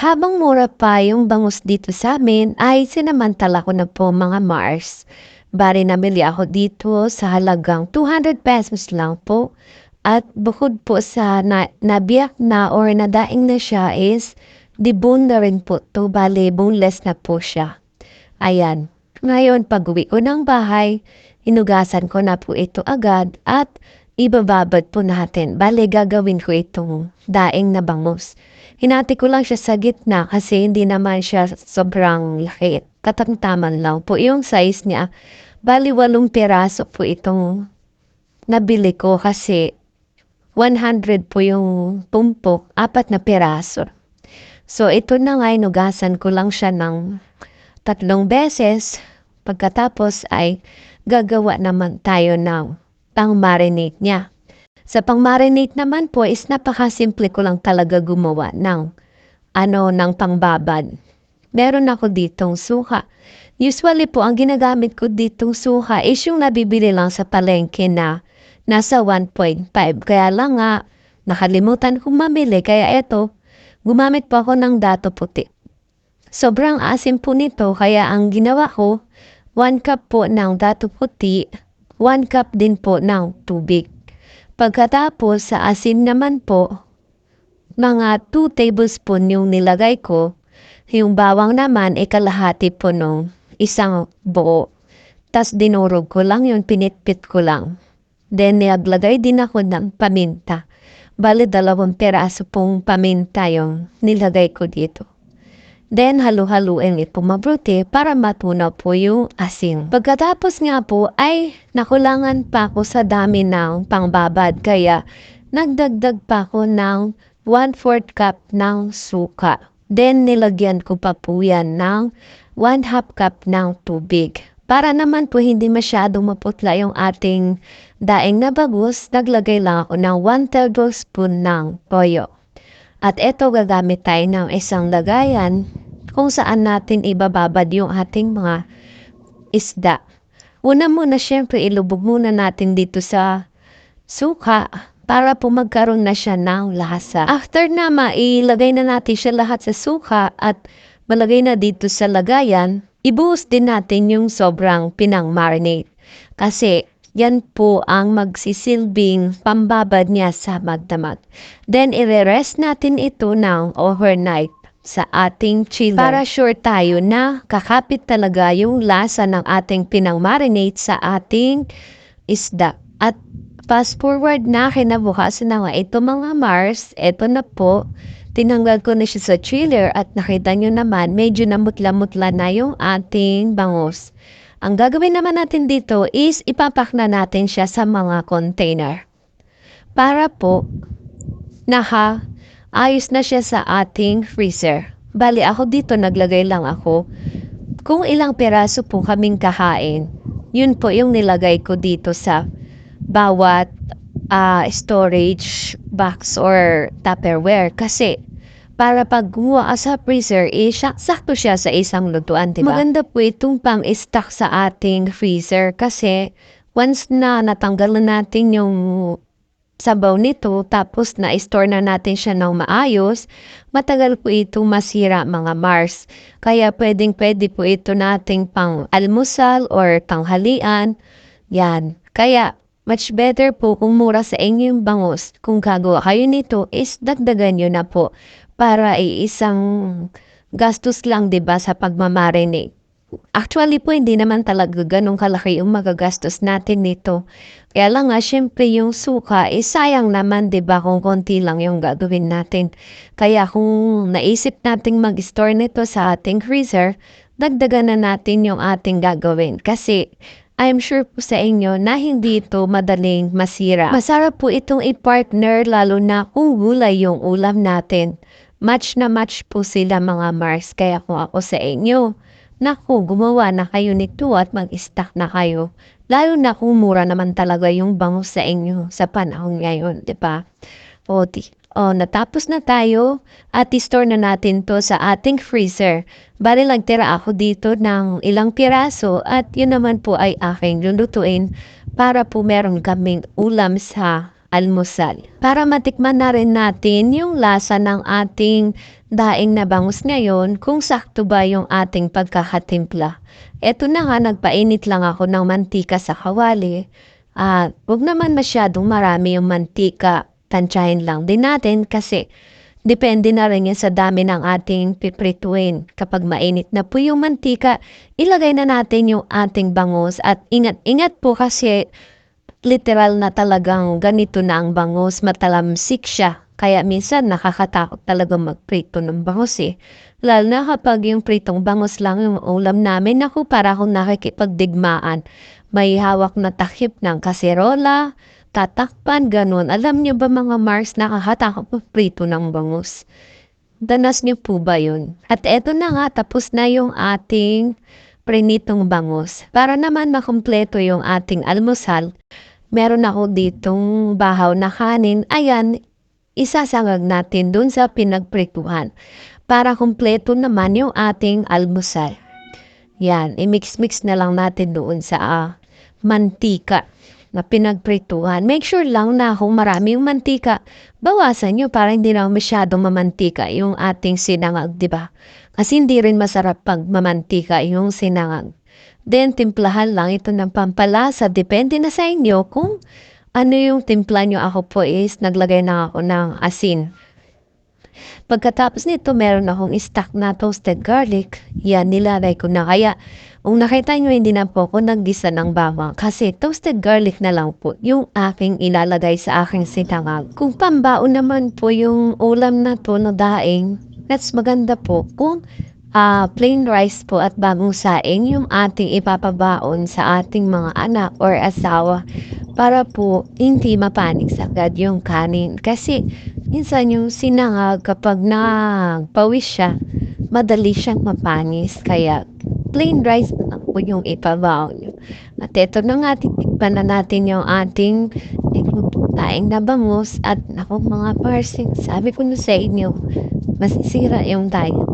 Habang mura pa yung bangus dito sa amin, ay sinamantala ko na po mga Mars. Bari namili ako dito sa halagang 200 pesos lang po. At bukod po sa na, nabiyak na or nadaing na siya is debone na rin po to. Bali, boneless na po siya. Ayan. Ngayon, pag uwi ko ng bahay, hinugasan ko na po ito agad at ibababad po natin. Bale, gagawin ko itong daing na bangus. Hinati ko lang siya sa gitna kasi hindi naman siya sobrang laki. Katangtaman lang po yung size niya. Bali, walong piraso po itong nabili ko kasi 100 po yung tumpok, apat na piraso. So, ito na nga, inugasan ko lang siya ng tatlong beses. Pagkatapos ay gagawa naman tayo ng pang-marinate niya. Sa pang-marinate naman po is napakasimple ko lang talaga gumawa ng ano ng pangbabad. Meron ako ditong suka. Usually po ang ginagamit ko ditong suka is yung nabibili lang sa palengke na nasa 1.5. Kaya lang nga nakalimutan kong mamili kaya eto gumamit po ako ng dato puti. Sobrang asim po nito kaya ang ginawa ko 1 cup po ng dato puti, 1 cup din po ng tubig. Pagkatapos sa asin naman po, mga 2 tablespoon yung nilagay ko. Yung bawang naman, ay kalahati po nung isang buo. Tapos dinurog ko lang yun, pinitpit ko lang. Then niaglagay din ako ng paminta. Bali dalawang peraso pong paminta yung nilagay ko dito. Then halu-haluin ito mabuti para matunaw po yung asin. Pagkatapos nga po ay nakulangan pa ako sa dami ng pangbabad kaya nagdagdag pa ako ng 1-4 cup ng suka. Then nilagyan ko pa po yan ng 1 half cup ng tubig. Para naman po hindi masyadong maputla yung ating daing na bagus, naglagay lang ako ng 1 tablespoon ng toyo. At ito gagamit tayo ng isang lagayan kung saan natin ibababad yung ating mga isda. Una muna syempre ilubog muna natin dito sa suka para po magkaroon na siya ng lasa. After na mailagay na natin siya lahat sa suka at malagay na dito sa lagayan, ibuhos din natin yung sobrang pinang marinate. Kasi yan po ang magsisilbing pambabad niya sa magdamag. Then, ire-rest natin ito ng overnight sa ating chiller. Para sure tayo na kakapit talaga yung lasa ng ating pinang-marinate sa ating isda. At fast forward na kinabukasan na nga ito mga Mars, ito na po. Tinanggal ko na siya sa chiller at nakita nyo naman medyo namutla-mutla na yung ating bangus. Ang gagawin naman natin dito is ipapak na natin siya sa mga container. Para po, naha, ayos na siya sa ating freezer. Bali ako dito naglagay lang ako. Kung ilang peraso po kaming kahain, yun po yung nilagay ko dito sa bawat uh, storage box or tupperware. Kasi para pag gumawa sa freezer, eh, siya, sakto siya sa isang lutuan, diba? Maganda po itong pang-stock sa ating freezer kasi once na natanggal na natin yung sabaw nito tapos na-store na natin siya ng maayos, matagal po itong masira mga Mars. Kaya pwedeng pwede po ito nating pang almusal or tanghalian. Yan. Kaya much better po kung mura sa inyong bangus. Kung gagawa kayo nito is dagdagan nyo na po para isang gastos lang 'di ba sa pagmamarinate. Actually po hindi naman talaga ganun kalaki yung magagastos natin nito. Kaya lang nga syempre yung suka eh sayang naman 'di ba kung konti lang yung gagawin natin. Kaya kung naisip nating mag-store nito sa ating freezer, dagdagan na natin yung ating gagawin kasi I'm sure po sa inyo na hindi ito madaling masira. Masarap po itong i-partner lalo na kung gulay yung ulam natin. Match na match po sila mga Mars. Kaya kung ako sa inyo, naku, gumawa na kayo nito at mag-stock na kayo. Lalo na kung mura naman talaga yung bangus sa inyo sa panahon ngayon, di ba? O, di, o, natapos na tayo at i-store na natin to sa ating freezer. Bali lang tira ako dito ng ilang piraso at yun naman po ay aking lulutuin para po meron kaming ulam sa almusal. Para matikman na rin natin yung lasa ng ating daing na bangus ngayon kung sakto ba yung ating pagkakatimpla. Eto na nga, nagpainit lang ako ng mantika sa kawali. At huwag naman masyadong marami yung mantika. Tansyahin lang din natin kasi depende na rin yan sa dami ng ating piprituin. Kapag mainit na po yung mantika, ilagay na natin yung ating bangus at ingat-ingat po kasi literal na talagang ganito na ang bangus, matalamsik siya. Kaya minsan nakakatakot talaga magprito ng bangus eh. Lalo na kapag yung pritong bangus lang yung ulam namin, naku para akong nakikipagdigmaan. May hawak na takip ng kaserola, tatakpan, ganun. Alam niyo ba mga Mars, nakakatakot magprito ng bangus. Danas niyo po ba yun? At eto na nga, tapos na yung ating prinitong bangus. Para naman makumpleto yung ating almusal, meron ako ditong bahaw na kanin. Ayan, isasangag natin dun sa pinagprituhan para kumpleto naman yung ating almusal. Yan, i-mix-mix na lang natin doon sa ah, mantika na pinagprituhan. Make sure lang na kung marami yung mantika, bawasan nyo para hindi na masyadong mamantika yung ating sinangag, di ba? Kasi hindi rin masarap pag mamantika yung sinangag. Then, timplahan lang ito ng pampalasa. Depende na sa inyo kung ano yung timpla nyo. Ako po is naglagay na ako ng asin. Pagkatapos nito, meron akong stock na toasted garlic. Yan, nilalay ko na. Kaya, kung nakita nyo, hindi na po ako naggisa ng bawang. Kasi toasted garlic na lang po yung aking ilalagay sa aking sinangag. Kung pambaon naman po yung ulam na to na daing, that's maganda po. Kung ah plain rice po at bagong saing yung ating ipapabaon sa ating mga anak or asawa para po hindi mapanis agad yung kanin. Kasi minsan yung sinangag kapag nagpawis siya, madali siyang mapanis. Kaya plain rice na po yung ipabaon nyo. At ito na nga, titikpan na natin yung ating taing na bangus at ako mga parsing, sabi ko na sa inyo, masisira yung diet.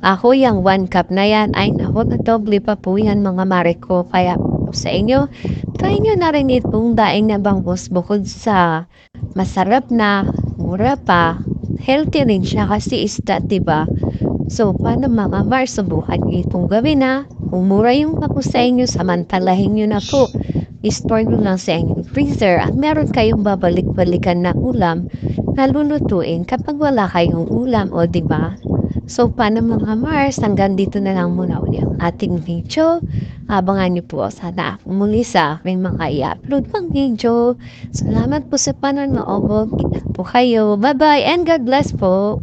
Ako yung one cup na yan, ay naku, na doble pa po yan mga mare ko. Kaya sa inyo, try nyo na rin itong daing na bangus bukod sa masarap na, mura pa, healthy rin siya kasi isda, diba? So, paano mga mar, subukan itong gawin na. Kung mura yung ako sa inyo, samantalahin nyo na po. I-store nyo lang sa inyong freezer at meron kayong babalik-balikan na ulam na lulutuin kapag wala kayong ulam, o diba? So, paano mga Mars? Hanggang dito na lang muna ulit ang ating video. Abangan niyo po sana muli sa aking mga i-upload pang video. Salamat po sa panonood. Ingat po kayo. Bye-bye and God bless po.